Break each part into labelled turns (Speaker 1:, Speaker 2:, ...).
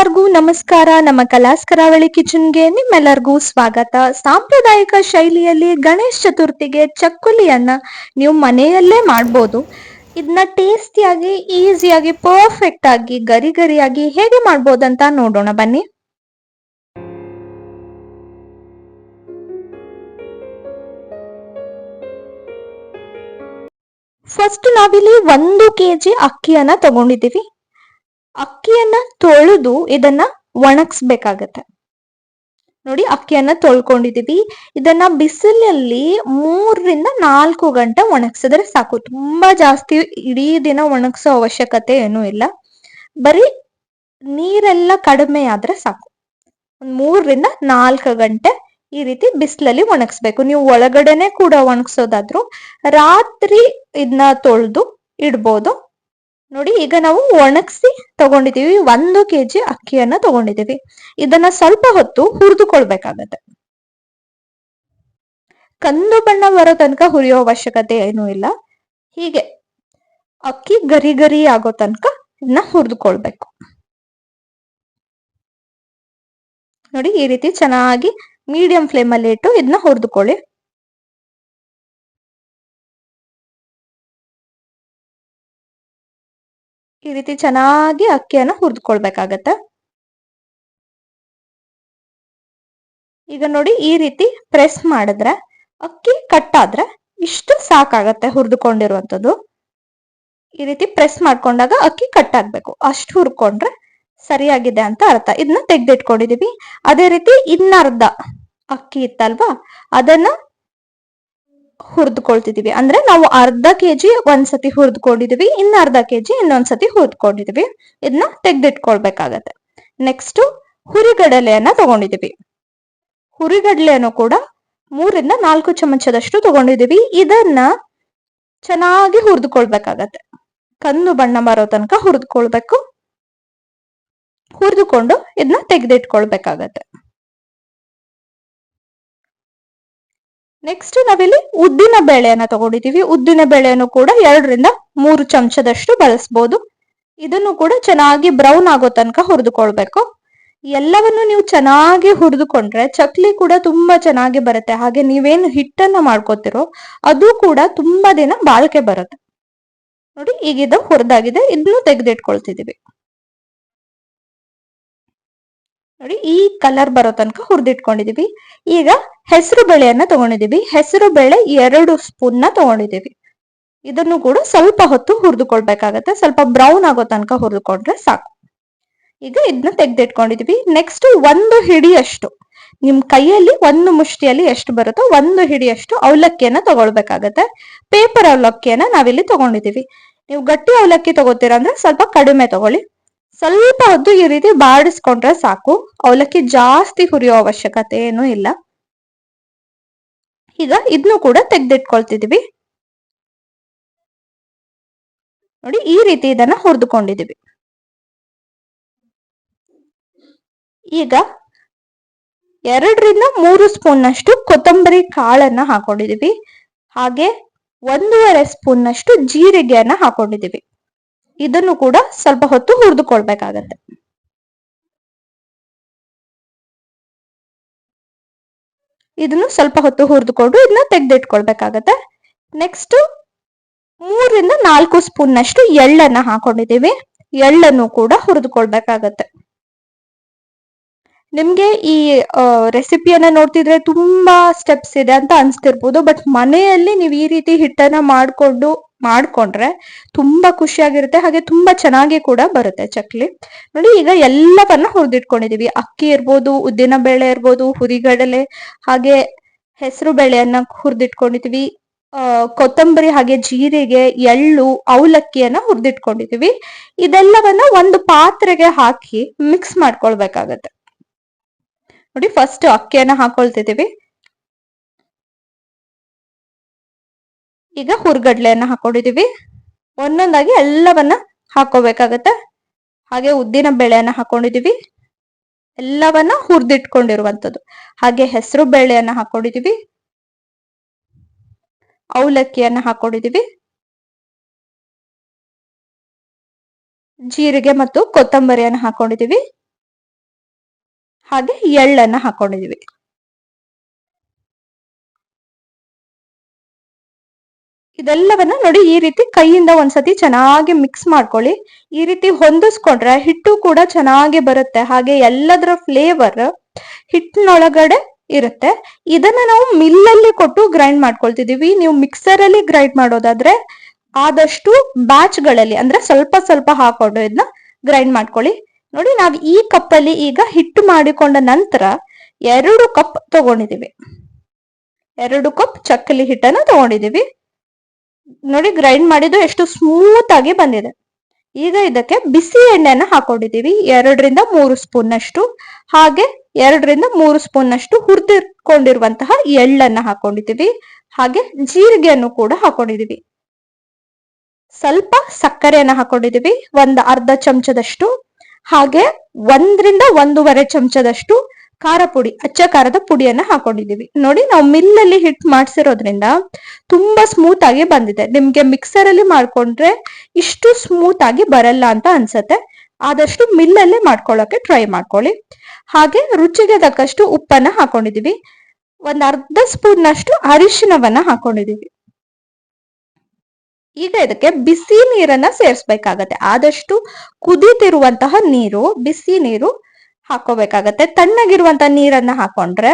Speaker 1: ಎಲ್ಲರಿಗೂ ನಮಸ್ಕಾರ. ನಮ್ಮ ಕಲಾಸ್ ಕರಾವಳಿ ಕಿಚನ್ಗೆ ನಿಮ್ಮೆಲ್ಲರಿಗೂ ಸ್ವಾಗತ. ಸಾಂಪ್ರದಾಯಿಕ ಶೈಲಿಯಲ್ಲಿ ಗಣೇಶ್ ಚತುರ್ಥಿಗೆ ಚಕ್ಕುಲಿಯನ್ನ ನೀವು ಮನೆಯಲ್ಲೇ ಮಾಡ್ಬೋದು. ಇದನ್ನ ಟೇಸ್ಟಿಯಾಗಿ, ಈಸಿಯಾಗಿ ಪರ್ಫೆಕ್ಟ್ ಆಗಿ ಗರಿ ಗರಿಯಾಗಿ ಹೇಗೆ ಮಾಡ್ಬೋದಂತ ನೋಡೋಣ ಬನ್ನಿ. ಫಸ್ಟ್ ನಾವಿಲ್ಲಿ ಒಂದು ಕೆಜಿ ಅಕ್ಕಿಯನ್ನ ತಗೊಂಡಿದ್ದೀವಿ. ಅಕ್ಕಿಯನ್ನ ತೊಳೆದು ಇದನ್ನ ಒಣಗಿಸ್ಬೇಕಾಗತ್ತೆ. ನೋಡಿ, ಅಕ್ಕಿಯನ್ನ ತೊಳ್ಕೊಂಡಿದೀವಿ ಇದನ್ನ ಬಿಸಿಲಲ್ಲಿ ಮೂರರಿಂದ ನಾಲ್ಕು ಗಂಟೆ ಒಣಗಿಸಿದ್ರೆ ಸಾಕು. ತುಂಬಾ ಜಾಸ್ತಿ ಇಡೀ ದಿನ ಒಣಗಿಸೋ ಅವಶ್ಯಕತೆ ಏನೂ ಇಲ್ಲ. ಬರೀ ನೀರೆಲ್ಲ ಕಡಿಮೆ ಆದ್ರೆ ಸಾಕು. ಒಂದ್ ಮೂರರಿಂದ ನಾಲ್ಕು ಗಂಟೆ ಈ ರೀತಿ ಬಿಸಿಲಲ್ಲಿ ಒಣಗಿಸ್ಬೇಕು. ನೀವು ಒಳಗಡೆನೆ ಕೂಡ ಒಣಗಿಸೋದಾದ್ರು ರಾತ್ರಿ ಇದನ್ನ ತೊಳೆದು ಇಡ್ಬೋದು. ನೋಡಿ, ಈಗ ನಾವು ಒಣಗಿಸಿ ತಗೊಂಡಿದ್ದೀವಿ. ಒಂದು ಕೆಜಿ ಅಕ್ಕಿಯನ್ನ ತಗೊಂಡಿದ್ದೀವಿ. ಇದನ್ನ ಸ್ವಲ್ಪ ಹೊತ್ತು ಹುರಿದುಕೊಳ್ಬೇಕಾಗತ್ತೆ. ಕಂದು ಬಣ್ಣ ಬರೋ ತನಕ ಹುರಿಯೋ ಅವಶ್ಯಕತೆ ಏನೂ ಇಲ್ಲ. ಹೀಗೆ ಅಕ್ಕಿ ಗರಿ ಗರಿ ಆಗೋ ತನಕ ಇದನ್ನ ಹುರಿದುಕೊಳ್ಬೇಕು. ನೋಡಿ, ಈ ರೀತಿ ಚೆನ್ನಾಗಿ ಮೀಡಿಯಂ ಫ್ಲೇಮಲ್ಲಿ ಇಟ್ಟು ಇದನ್ನ ಹುರಿದುಕೊಳ್ಳಿ. ಈ ರೀತಿ ಚೆನ್ನಾಗಿ ಅಕ್ಕಿಯನ್ನು ಹುರಿದುಕೊಳ್ಬೇಕಾಗತ್ತೆ. ಈಗ ನೋಡಿ ಈ ರೀತಿ ಪ್ರೆಸ್ ಮಾಡಿದ್ರೆ ಅಕ್ಕಿ ಕಟ್ಟಾದ್ರೆ ಇಷ್ಟು ಸಾಕಾಗತ್ತೆ ಹುರಿದುಕೊಂಡಿರುವಂತದ್ದು ಈ ರೀತಿ ಪ್ರೆಸ್ ಮಾಡ್ಕೊಂಡಾಗ ಅಕ್ಕಿ ಕಟ್ ಆಗ್ಬೇಕು. ಅಷ್ಟು ಹುರ್ಕೊಂಡ್ರೆ ಸರಿಯಾಗಿದೆ ಅಂತ ಅರ್ಥ. ಇದನ್ನ ತೆಗೆದಿಟ್ಕೊಂಡಿದೀವಿ. ಅದೇ ರೀತಿ ಇನ್ನರ್ಧ ಅಕ್ಕಿ ಇತ್ತಲ್ವಾ? ಅದನ್ನ ಹುರಿದುಕೊಳ್ತಿದೀವಿ. ಅಂದ್ರೆ ನಾವು ಅರ್ಧ ಕೆಜಿ ಒಂದ್ಸತಿ ಹುರಿದುಕೊಂಡಿದೀವಿ, ಇನ್ನ ಅರ್ಧ ಕೆಜಿ ಇನ್ನೊಂದ್ಸತಿ ಹುರಿದುಕೊಂಡಿದೀವಿ. ಇದನ್ನ ತೆಗ್ದಿಟ್ಕೊಳ್ಬೇಕಾಗತ್ತೆ. ನೆಕ್ಸ್ಟ್ ಹುರಿಗಡಲೆಯನ್ನ ತಗೊಂಡಿದೀವಿ. ಹುರಿಗಡಲೆಯನ್ನು ಕೂಡ ಮೂರಿಂದ ನಾಲ್ಕು ಚಮಚದಷ್ಟು ತಗೊಂಡಿದೀವಿ. ಇದನ್ನ ಚೆನ್ನಾಗಿ ಹುರಿದುಕೊಳ್ಬೇಕಾಗತ್ತೆ. ಕಂದು ಬಣ್ಣ ಬರೋ ತನಕ ಹುರಿದುಕೊಳ್ಬೇಕು. ಹುರಿದುಕೊಂಡು ಇದನ್ನ ತೆಗೆದಿಟ್ಕೊಳ್ಬೇಕಾಗತ್ತೆ. ನೆಕ್ಸ್ಟ್ ನಾವಿಲ್ಲಿ ಉದ್ದಿನ ಬೇಳೆಯನ್ನ ತಗೊಂಡಿದೀವಿ ಉದ್ದಿನ ಬೇಳೆಯನ್ನು ಕೂಡ ಎರಡರಿಂದ ಮೂರು ಚಮಚದಷ್ಟು ಬಳಸ್ಬೋದು. ಇದನ್ನು ಕೂಡ ಚೆನ್ನಾಗಿ ಬ್ರೌನ್ ಆಗೋ ತನಕ ಹುರಿದುಕೊಳ್ಬೇಕು. ಎಲ್ಲವನ್ನು ನೀವು ಚೆನ್ನಾಗಿ ಹುರಿದುಕೊಂಡ್ರೆ ಚಕ್ಲಿ ಕೂಡ ತುಂಬಾ ಚೆನ್ನಾಗಿ ಬರುತ್ತೆ. ಹಾಗೆ ನೀವೇನು ಹಿಟ್ಟನ್ನ ಮಾಡ್ಕೋತಿರೋ ಅದು ಕೂಡ ತುಂಬಾ ದಿನ ಬಾಳಿಕೆ ಬರುತ್ತೆ. ನೋಡಿ, ಈಗ ಇದು ಹುರಿದಾಗಿದೆ. ಇದನ್ನು ತೆಗೆದಿಟ್ಕೊಳ್ತಿದೀವಿ ನೋಡಿ, ಈ ಕಲರ್ ಬರೋ ತನಕ ಹುರಿದಿಟ್ಕೊಂಡಿದೀವಿ. ಈಗ ಹೆಸರು ಬೇಳೆಯನ್ನ ತಗೊಂಡಿದೀವಿ. ಹೆಸರು ಬೇಳೆ ಎರಡು ಸ್ಪೂನ್ನ ತಗೊಂಡಿದೀವಿ. ಇದನ್ನು ಕೂಡ ಸ್ವಲ್ಪ ಹೊತ್ತು ಹುರಿದುಕೊಳ್ಬೇಕಾಗತ್ತೆ. ಸ್ವಲ್ಪ ಬ್ರೌನ್ ಆಗೋ ತನಕ ಹುರಿದುಕೊಂಡ್ರೆ ಸಾಕು. ಈಗ ಇದನ್ನ ತೆಗೆದಿಟ್ಕೊಂಡಿದೀವಿ. ನೆಕ್ಸ್ಟ್ ಒಂದು ಹಿಡಿಯಷ್ಟು. ನಿಮ್ ಕೈಯಲ್ಲಿ ಒಂದು ಮುಷ್ಟಿಯಲ್ಲಿ ಎಷ್ಟು ಬರುತ್ತೋ ಒಂದು ಹಿಡಿಯಷ್ಟು ಅವಲಕ್ಕಿಯನ್ನ ತಗೊಳ್ಬೇಕಾಗತ್ತೆ. ಪೇಪರ್ ಅವಲಕ್ಕಿಯನ್ನ ನಾವಿಲ್ಲಿ ತಗೊಂಡಿದೀವಿ. ನೀವು ಗಟ್ಟಿ ಅವಲಕ್ಕಿ ತಗೋತೀರಾ ಅಂದ್ರೆ ಸ್ವಲ್ಪ ಕಡಿಮೆ ತಗೊಳ್ಳಿ. ಸ್ವಲ್ಪ ಹೊತ್ತು ಈ ರೀತಿ ಬಾಡಿಸ್ಕೊಂಡ್ರೆ ಸಾಕು. ಅವಲಕ್ಕಿ ಜಾಸ್ತಿ ಹುರಿಯೋ ಅವಶ್ಯಕತೆ ಏನೂ ಇಲ್ಲ. ಈಗ ಇದನ್ನು ಕೂಡ ತೆಗ್ದಿಟ್ಕೊಳ್ತಿದೀವಿ. ನೋಡಿ, ಈ ರೀತಿ ಇದನ್ನ ಹುರಿದುಕೊಂಡಿದೀವಿ. ಈಗ ಎರಡರಿಂದ ಮೂರು ಸ್ಪೂನ್ ನಷ್ಟು ಕೊತ್ತಂಬರಿ ಕಾಳನ್ನ ಹಾಕೊಂಡಿದೀವಿ. ಹಾಗೆ ಒಂದೂವರೆ ಸ್ಪೂನ್ ನಷ್ಟು ಜೀರಿಗೆಯನ್ನ ಹಾಕೊಂಡಿದೀವಿ. ಇದನ್ನು ಕೂಡ ಸ್ವಲ್ಪ ಹೊತ್ತು ಹುರಿದುಕೊಳ್ಬೇಕಾಗತ್ತೆ. ಇದನ್ನು ಸ್ವಲ್ಪ ಹೊತ್ತು ಹುರಿದುಕೊಂಡು ಇದನ್ನ ತೆಗೆದಿಟ್ಕೊಳ್ಬೇಕಾಗತ್ತೆ. ನೆಕ್ಸ್ಟ್ ಮೂರರಿಂದ ನಾಲ್ಕು ಸ್ಪೂನ್ ನಷ್ಟು ಎಳ್ಳನ್ನ ಹಾಕೊಂಡಿದ್ದೀವಿ. ಎಳ್ಳನ್ನು ಕೂಡ ಹುರಿದುಕೊಳ್ಬೇಕಾಗತ್ತೆ. ನಿಮ್ಗೆ ಈ ರೆಸಿಪಿಯನ್ನ ನೋಡ್ತಿದ್ರೆ ತುಂಬಾ ಸ್ಟೆಪ್ಸ್ ಇದೆ ಅಂತ ಅನ್ಸ್ತಿರ್ಬೋದು ಬಟ್ ಮನೆಯಲ್ಲಿ ನೀವು ಈ ರೀತಿ ಹಿಟ್ಟನ್ನ ಮಾಡ್ಕೊಂಡು ಮಾಡ್ಕೊಂಡ್ರೆ ತುಂಬಾ ಖುಷಿಯಾಗಿರುತ್ತೆ, ಹಾಗೆ ತುಂಬಾ ಚೆನ್ನಾಗಿ ಕೂಡ ಬರುತ್ತೆ ಚಕ್ಲಿ. ನೋಡಿ, ಈಗ ಎಲ್ಲವನ್ನ ಹುರಿದಿಟ್ಕೊಂಡಿದೀವಿ. ಅಕ್ಕಿ ಇರ್ಬೋದು, ಉದ್ದಿನ ಬೇಳೆ ಇರ್ಬೋದು, ಹುರಿಗಡಲೆ, ಹಾಗೆ ಹೆಸರು ಬೇಳೆಯನ್ನ ಹುರಿದಿಟ್ಕೊಂಡಿದೀವಿ. ಕೊತ್ತಂಬರಿ, ಹಾಗೆ ಜೀರಿಗೆ, ಎಳ್ಳು, ಅವಲಕ್ಕಿಯನ್ನ ಹುರಿದಿಟ್ಕೊಂಡಿದೀವಿ. ಇದೆಲ್ಲವನ್ನ ಒಂದು ಪಾತ್ರೆಗೆ ಹಾಕಿ ಮಿಕ್ಸ್ ಮಾಡ್ಕೊಳ್ಬೇಕಾಗತ್ತೆ. ನೋಡಿ ಫಸ್ಟ್ ಅಕ್ಕಿಯನ್ನ ಹಾಕೊಳ್ತಿದೀವಿ. ಈಗ ಹುರ್ಗಡ್ಲೆಯನ್ನ ಹಾಕೊಂಡಿದೀವಿ. ಒಂದೊಂದಾಗಿ ಎಲ್ಲವನ್ನ ಹಾಕೋಬೇಕಾಗತ್ತೆ. ಹಾಗೆ ಉದ್ದಿನ ಬೇಳೆಯನ್ನ ಹಾಕೊಂಡಿದೀವಿ. ಎಲ್ಲವನ್ನ ಹುರಿದಿಟ್ಕೊಂಡಿರುವಂತದ್ದು ಹಾಗೆ ಹೆಸರು ಬೇಳೆಯನ್ನ ಹಾಕೊಂಡಿದೀವಿ. ಅವಲಕ್ಕಿಯನ್ನ ಹಾಕೊಂಡಿದೀವಿ. ಜೀರಿಗೆ ಮತ್ತು ಕೊತ್ತಂಬರಿಯನ್ನ ಹಾಕೊಂಡಿದೀವಿ. ಹಾಗೆ ಎಳ್ಳನ್ನ ಹಾಕೊಂಡಿದೀವಿ. ಇದೆಲ್ಲವನ್ನ ನೋಡಿ ಈ ರೀತಿ ಕೈಯಿಂದ ಒಂದ್ಸತಿ ಚೆನ್ನಾಗಿ ಮಿಕ್ಸ್ ಮಾಡ್ಕೊಳ್ಳಿ. ಈ ರೀತಿ ಹೊಂದಿಸ್ಕೊಂಡ್ರೆ ಹಿಟ್ಟು ಕೂಡ ಚೆನ್ನಾಗಿ ಬರುತ್ತೆ. ಹಾಗೆ ಎಲ್ಲದರ ಫ್ಲೇವರ್ ಹಿಟ್ಟಿನೊಳಗಡೆ ಇರುತ್ತೆ. ಇದನ್ನ ನಾವು ಮಿಲ್ಲಲ್ಲಿ ಕೊಟ್ಟು ಗ್ರೈಂಡ್ ಮಾಡ್ಕೊಳ್ತಿದೀವಿ. ನೀವು ಮಿಕ್ಸರ್ ಅಲ್ಲಿ ಗ್ರೈಂಡ್ ಮಾಡೋದಾದ್ರೆ ಆದಷ್ಟು ಬ್ಯಾಚ್ಗಳಲ್ಲಿ ಅಂದ್ರೆ ಸ್ವಲ್ಪ ಸ್ವಲ್ಪ ಹಾಕೊಂಡು ಇದನ್ನ ಗ್ರೈಂಡ್ ಮಾಡ್ಕೊಳ್ಳಿ. ನೋಡಿ ನಾವು ಈ ಕಪ್ ಅಲ್ಲಿ ಈಗ ಹಿಟ್ಟು ಮಾಡಿಕೊಂಡ ನಂತರ ಎರಡು ಕಪ್ ತಗೊಂಡಿದೀವಿ. ಎರಡು ಕಪ್ ಚಕ್ಕಲಿ ಹಿಟ್ಟನ್ನ ತಗೊಂಡಿದೀವಿ. ನೋಡಿ ಗ್ರೈಂಡ್ ಮಾಡಿದ್ದು ಎಷ್ಟು ಸ್ಮೂತ್ ಆಗಿ ಬಂದಿದೆ. ಈಗ ಇದಕ್ಕೆ ಬಿಸಿ ಎಣ್ಣೆನ ಹಾಕೊಂಡಿದ್ದೀವಿ. ಎರಡರಿಂದ ಮೂರು ಸ್ಪೂನ್ ಅಷ್ಟು ಹಾಗೆ ಎರಡರಿಂದ ಮೂರು ಸ್ಪೂನ್ ಅಷ್ಟು ಹುರಿದಿಟ್ಕೊಂಡಿರುವಂತಹ ಎಳ್ಳನ್ನ ಹಾಕೊಂಡಿದ್ದೀವಿ. ಹಾಗೆ ಜೀರಿಗೆಯನ್ನು ಕೂಡ ಹಾಕೊಂಡಿದ್ದೀವಿ. ಸ್ವಲ್ಪ ಸಕ್ಕರೆಯನ್ನ ಹಾಕೊಂಡಿದ್ದೀವಿ. ಒಂದ್ ಅರ್ಧ ಚಮಚದಷ್ಟು. ಹಾಗೆ ಒಂದರಿಂದ ಒಂದೂವರೆ ಚಮಚದಷ್ಟು ಖಾರ ಪುಡಿ, ಅಚ್ಚ ಖಾರದ ಪುಡಿಯನ್ನ ಹಾಕೊಂಡಿದೀವಿ ನೋಡಿ, ನಾವು ಮಿಲ್ಲಲ್ಲಿ ಹಿಟ್ ಮಾಡ್ಸಿರೋದ್ರಿಂದ ತುಂಬಾ ಸ್ಮೂತ್ ಆಗಿ ಬಂದಿದೆ. ನಿಮ್ಗೆ ಮಿಕ್ಸರ್ ಅಲ್ಲಿ ಮಾಡ್ಕೊಂಡ್ರೆ ಇಷ್ಟು ಸ್ಮೂತ್ ಆಗಿ ಬರಲ್ಲ ಅಂತ ಅನ್ಸತ್ತೆ. ಆದಷ್ಟು ಮಿಲ್ಲಲ್ಲೇ ಮಾಡ್ಕೊಳ್ಳೋಕೆ ಟ್ರೈ ಮಾಡ್ಕೊಳ್ಳಿ. ಹಾಗೆ ರುಚಿಗೆ ತಕ್ಕಷ್ಟು ಉಪ್ಪನ್ನ ಹಾಕೊಂಡಿದೀವಿ ಒಂದ್ ಅರ್ಧ ಸ್ಪೂನ್ ಅಷ್ಟು ಅರಿಶಿನವನ್ನ ಹಾಕೊಂಡಿದೀವಿ ಈಗ ಇದಕ್ಕೆ ಬಿಸಿ ನೀರನ್ನ ಸೇರಿಸ್ಬೇಕಾಗತ್ತೆ. ಆದಷ್ಟು ಕುದಿತಿರುವಂತಹ ನೀರು, ಬಿಸಿ ನೀರು ಹಾಕೋಬೇಕಾಗತ್ತೆ. ತಣ್ಣಗಿರುವಂತ ನೀರನ್ನ ಹಾಕೊಂಡ್ರೆ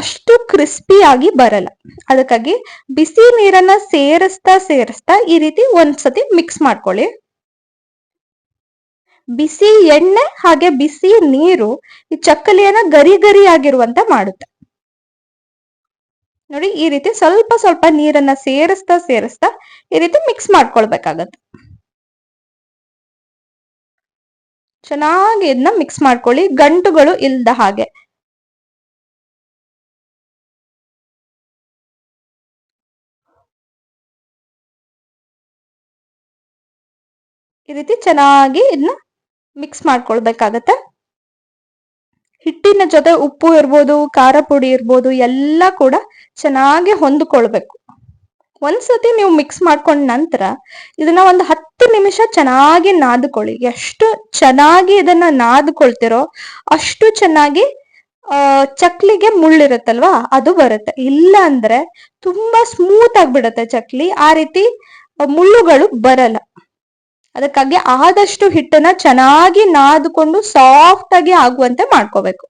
Speaker 1: ಅಷ್ಟು ಕ್ರಿಸ್ಪಿಯಾಗಿ ಬರಲ್ಲ. ಅದಕ್ಕಾಗಿ ಬಿಸಿ ನೀರನ್ನ ಸೇರಿಸ್ತಾ ಸೇರಿಸ್ತಾ ಈ ರೀತಿ ಒಂದ್ಸತಿ ಮಿಕ್ಸ್ ಮಾಡ್ಕೊಳ್ಳಿ. ಬಿಸಿ ಎಣ್ಣೆ ಹಾಗೆ ಬಿಸಿ ನೀರು ಈ ಚಕ್ಕಲಿಯನ್ನ ಗರಿ ಗರಿ ಆಗಿರುವಂತ ಮಾಡುತ್ತೆ. ನೋಡಿ ಈ ರೀತಿ ಸ್ವಲ್ಪ ಸ್ವಲ್ಪ ನೀರನ್ನ ಸೇರಿಸ್ತಾ ಸೇರಿಸ್ತಾ ಈ ರೀತಿ ಮಿಕ್ಸ್ ಮಾಡ್ಕೊಳ್ಬೇಕಾಗತ್ತೆ. ಚೆನ್ನಾಗಿ ಇದನ್ನ ಮಿಕ್ಸ್ ಮಾಡ್ಕೊಳ್ಳಿ, ಗಂಟುಗಳು ಇಲ್ದ ಹಾಗೆ. ಈ ರೀತಿ ಚೆನ್ನಾಗಿ ಇದನ್ನ ಮಿಕ್ಸ್ ಮಾಡ್ಕೊಳ್ಬೇಕಾಗತ್ತೆ. ಹಿಟ್ಟಿನ ಜೊತೆ ಉಪ್ಪು ಇರ್ಬೋದು, ಖಾರ ಪುಡಿ ಇರ್ಬೋದು, ಎಲ್ಲ ಕೂಡ ಚೆನ್ನಾಗಿ ಹೊಂದ್ಕೊಳ್ಬೇಕು. ಒಂದ್ಸತಿ ನೀವು ಮಿಕ್ಸ್ ಮಾಡ್ಕೊಂಡ ನಂತರ ಇದನ್ನ ಒಂದು ಹತ್ತು ನಿಮಿಷ ಚೆನ್ನಾಗಿ ನಾದ್ಕೊಳ್ಳಿ. ಎಷ್ಟು ಚೆನ್ನಾಗಿ ಇದನ್ನ ನಾದ್ಕೊಳ್ತಿರೋ ಅಷ್ಟು ಚೆನ್ನಾಗಿ ಚಕ್ಲಿಗೆ ಮುಳ್ಳಿರುತ್ತಲ್ವಾ, ಅದು ಬರುತ್ತೆ. ಇಲ್ಲ ಅಂದ್ರೆ ತುಂಬಾ ಸ್ಮೂತ್ ಆಗ್ಬಿಡತ್ತೆ ಚಕ್ಲಿ. ಆ ರೀತಿ ಮುಳ್ಳುಗಳು ಬರಲ್ಲ. ಅದಕ್ಕಾಗಿ ಆದಷ್ಟು ಹಿಟ್ಟನ್ನ ಚೆನ್ನಾಗಿ ನಾದ್ಕೊಂಡು ಸಾಫ್ಟ್ ಆಗಿ ಆಗುವಂತೆ ಮಾಡ್ಕೋಬೇಕು.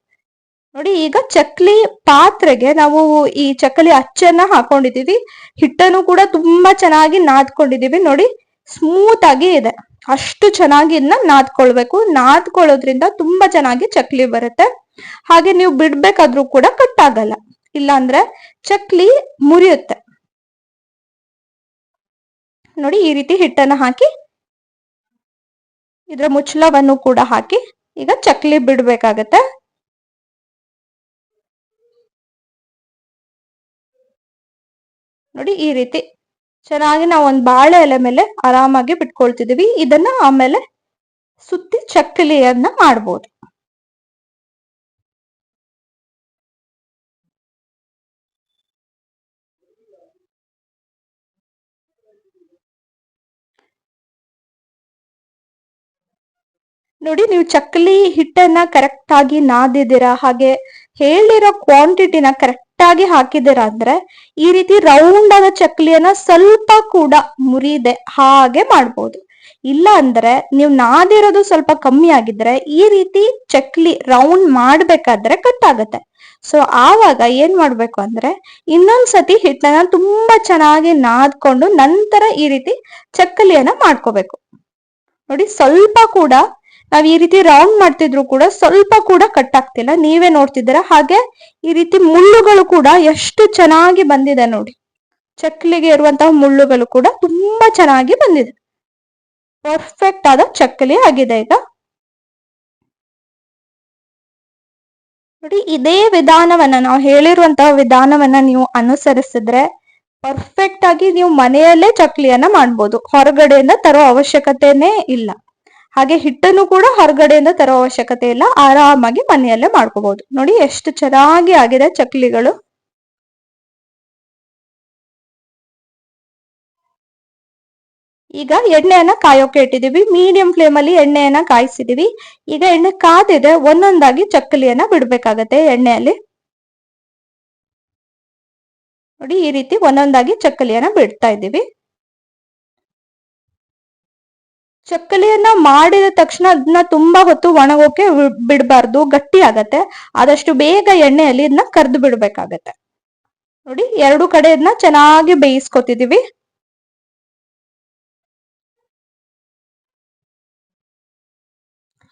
Speaker 1: ನೋಡಿ, ಈಗ ಚಕ್ಲಿ ಪಾತ್ರೆಗೆ ನಾವು ಈ ಚಕ್ಕಲಿ ಅಚ್ಚನ್ನ ಹಾಕೊಂಡಿದೀವಿ ಹಿಟ್ಟನ್ನು ಕೂಡ ತುಂಬಾ ಚೆನ್ನಾಗಿ ನಾದ್ಕೊಂಡಿದೀವಿ ನೋಡಿ ಸ್ಮೂತ್ ಆಗಿ ಇದೆ. ಅಷ್ಟು ಚೆನ್ನಾಗಿ ಇದನ್ನ ನಾದ್ಕೊಳ್ಬೇಕು. ನಾದ್ಕೊಳ್ಳೋದ್ರಿಂದ ತುಂಬಾ ಚೆನ್ನಾಗಿ ಚಕ್ಲಿ ಬರುತ್ತೆ. ಹಾಗೆ ನೀವು ಬಿಡ್ಬೇಕಾದ್ರೂ ಕೂಡ ಕಟ್ ಆಗಲ್ಲ ಇಲ್ಲಾಂದ್ರೆ ಚಕ್ಲಿ ಮುರಿಯುತ್ತೆ. ನೋಡಿ, ಈ ರೀತಿ ಹಿಟ್ಟನ್ನ ಹಾಕಿ, ಇದರ ಮುಚ್ಚಳವನ್ನು ಕೂಡ ಹಾಕಿ, ಈಗ ಚಕ್ಲಿ ಬಿಡ್ಬೇಕಾಗತ್ತೆ. ನೋಡಿ ಈ ರೀತಿ ಚೆನ್ನಾಗಿ ನಾವು ಒಂದು ಬಾಳೆ ಎಲೆ ಮೇಲೆ ಆರಾಮಾಗಿ ಬಿಟ್ಕೊಳ್ತಿದೀವಿ. ಇದನ್ನ ಆಮೇಲೆ ಸುತ್ತಿ ಚಕ್ಕಲಿಯನ್ನ ಮಾಡ್ಬೋದು. ನೋಡಿ ನೀವು ಚಕ್ಕಲಿ ಹಿಟ್ಟನ್ನ ಕರೆಕ್ಟ್ ಆಗಿ ನಾದಿದ್ದೀರಾ? ಹಾಗೆ ಹೇಳಿರೋ ಕ್ವಾಂಟಿಟಿನ ಕರೆಕ್ಟ್ ಆಗಿ ಹಾಕಿದ್ದೀರಾ ಈ ರೀತಿ ರೌಂಡ್ ಆದ ಚಕ್ಲಿಯನ್ನ ಸ್ವಲ್ಪ ಕೂಡ ಮುರಿದೆ ಹಾಗೆ ಮಾಡ್ಬೋದು. ಇಲ್ಲ ಅಂದ್ರೆ ನೀವು ನಾದಿರೋದು ಸ್ವಲ್ಪ ಕಮ್ಮಿ ಆಗಿದ್ರೆ ಈ ರೀತಿ ಚಕ್ಲಿ ರೌಂಡ್ ಮಾಡ್ಬೇಕಾದ್ರೆ ಕಟ್ ಆಗತ್ತೆ ಸೊ ಆವಾಗ ಏನ್ ಮಾಡ್ಬೇಕು ಅಂದ್ರೆ, ಇನ್ನೊಂದ್ಸತಿ ಹಿಟ್ಟನ್ನ ತುಂಬಾ ಚೆನ್ನಾಗಿ ನಾದ್ಕೊಂಡು ನಂತರ ಈ ರೀತಿ ಚಕ್ಲಿಯನ್ನ ಮಾಡ್ಕೋಬೇಕು. ನೋಡಿ, ಸ್ವಲ್ಪ ಕೂಡ ನಾವ್ ಈ ರೀತಿ ರೌಂಡ್ ಮಾಡ್ತಿದ್ರು ಕೂಡ ಸ್ವಲ್ಪ ಕೂಡ ಕಟ್ ಆಗ್ತಿಲ್ಲ. ನೀವೇ ನೋಡ್ತಿದ್ದೀರಾ. ಹಾಗೆ ಈ ರೀತಿ ಮುಳ್ಳುಗಳು ಕೂಡ ಎಷ್ಟು ಚೆನ್ನಾಗಿ ಬಂದಿದೆ ನೋಡಿ. ಚಕ್ಲಿಗೆ ಇರುವಂತಹ ಮುಳ್ಳುಗಳು ಕೂಡ ತುಂಬಾ ಚೆನ್ನಾಗಿ ಬಂದಿದೆ. ಪರ್ಫೆಕ್ಟ್ ಆದ ಚಕ್ಕಲಿ ಆಗಿದೆ ಈಗ. ನೋಡಿ, ಇದೇ ವಿಧಾನವನ್ನ, ನಾವು ಹೇಳಿರುವಂತಹ ವಿಧಾನವನ್ನ ನೀವು ಅನುಸರಿಸಿದ್ರೆ ಪರ್ಫೆಕ್ಟ್ ಆಗಿ ನೀವು ಮನೆಯಲ್ಲೇ ಚಕ್ಲಿಯನ್ನ ಮಾಡ್ಬೋದು. ಹೊರಗಡೆಯಿಂದ ತರೋ ಅವಶ್ಯಕತೆನೇ ಇಲ್ಲ. ಹಾಗೆ ಹಿಟ್ಟನ್ನು ಕೂಡ ಹೊರಗಡೆಯಿಂದ ತರೋ ಅವಶ್ಯಕತೆ ಇಲ್ಲ. ಆರಾಮಾಗಿ ಮನೆಯಲ್ಲೇ ಮಾಡ್ಕೋಬಹುದು. ನೋಡಿ ಎಷ್ಟು ಚೆನ್ನಾಗಿ ಆಗಿದೆ ಚಕ್ಲಿಗಳು. ಈಗ ಎಣ್ಣೆಯನ್ನ ಕಾಯೋಕೆ ಇಟ್ಟಿದೀವಿ ಮೀಡಿಯಂ ಫ್ಲೇಮ್ ಅಲ್ಲಿ ಎಣ್ಣೆಯನ್ನ ಕಾಯಿಸಿದೀವಿ ಈಗ ಎಣ್ಣೆ ಕಾದಿದೆ ಒಂದೊಂದಾಗಿ ಚಕ್ಕಲಿಯನ್ನ ಬಿಡ್ಬೇಕಾಗತ್ತೆ ಎಣ್ಣೆಯಲ್ಲಿ. ನೋಡಿ ಈ ರೀತಿ ಒಂದೊಂದಾಗಿ ಚಕ್ಕಲಿಯನ್ನ ಬಿಡ್ತಾ ಇದ್ದೀವಿ. ಚಕ್ಕಲಿಯನ್ನ ಮಾಡಿದ ತಕ್ಷಣ ಅದನ್ನ ತುಂಬಾ ಹೊತ್ತು ಒಣಗೋಕೆ ಬಿಡಬಾರ್ದು, ಗಟ್ಟಿ ಆಗತ್ತೆ. ಆದಷ್ಟು ಬೇಗ ಎಣ್ಣೆಯಲ್ಲಿ ಇದನ್ನ ಕರ್ದು ಬಿಡ್ಬೇಕಾಗತ್ತೆ. ನೋಡಿ, ಎರಡು ಕಡೆ ಇದನ್ನ ಚೆನ್ನಾಗಿ ಬೇಯಿಸ್ಕೊತಿದೀವಿ.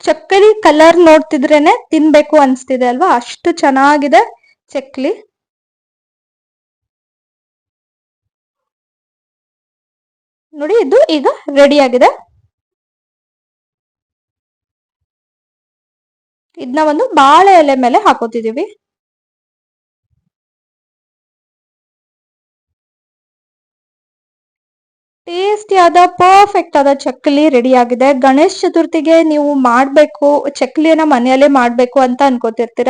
Speaker 1: ಚಕ್ಕಲಿ ಕಲರ್ ನೋಡ್ತಿದ್ರೇನೆ ತಿನ್ಬೇಕು ಅನ್ಸ್ತಿದೆ ಅಲ್ವಾ? ಅಷ್ಟು ಚೆನ್ನಾಗಿದೆ ಚಕ್ಲಿ. ನೋಡಿ, ಇದು ಈಗ ರೆಡಿ ಆಗಿದೆ. ಇದನ್ನ ಒಂದು ಬಾಳೆ ಎಲೆ ಮೇಲೆ ಹಾಕೋತಿದೀವಿ ಟೇಸ್ಟಿಯಾದ ಪರ್ಫೆಕ್ಟ್ ಆದ ಚಕ್ಕಲಿ ರೆಡಿ ಆಗಿದೆ ಗಣೇಶ್ ಚತುರ್ಥಿಗೆ ನೀವು ಮಾಡ್ಬೇಕು ಚಕ್ಕಲಿಯನ್ನ ಮನೆಯಲ್ಲೇ ಮಾಡ್ಬೇಕು ಅಂತ ಅನ್ಕೋತಿರ್ತೀರ?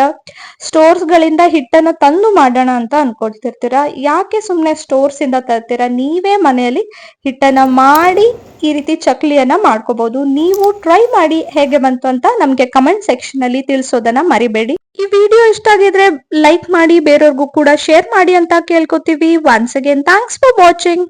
Speaker 1: ಸ್ಟೋರ್ಸ್ ಗಳಿಂದ ಹಿಟ್ಟನ್ನ ತಂದು ಮಾಡೋಣ ಅಂತ ಅನ್ಕೊಳ್ತಿರ್ತೀರಾ ಯಾಕೆ ಸುಮ್ನೆ ಸ್ಟೋರ್ಸ್ ಇಂದ ತರ್ತೀರಾ? ನೀವೇ ಮನೆಯಲ್ಲಿ ಹಿಟ್ಟನ್ನ ಮಾಡಿ ಈ ರೀತಿ ಚಕ್ಲಿಯನ್ನ ಮಾಡ್ಕೋಬಹುದು ನೀವು ಟ್ರೈ ಮಾಡಿ ಹೇಗೆ ಬಂತು ಅಂತ ನಮ್ಗೆ ಕಮೆಂಟ್ ಸೆಕ್ಷನ್ ಅಲ್ಲಿ ತಿಳಿಸೋದನ್ನ ಮರಿಬೇಡಿ. ಈ ವಿಡಿಯೋ ಇಷ್ಟ ಆಗಿದ್ರೆ ಲೈಕ್ ಮಾಡಿ, ಬೇರೆಯವ್ರಿಗೂ ಕೂಡ ಶೇರ್ ಮಾಡಿ ಅಂತ ಕೇಳ್ಕೊತೀವಿ. Once again thanks for watching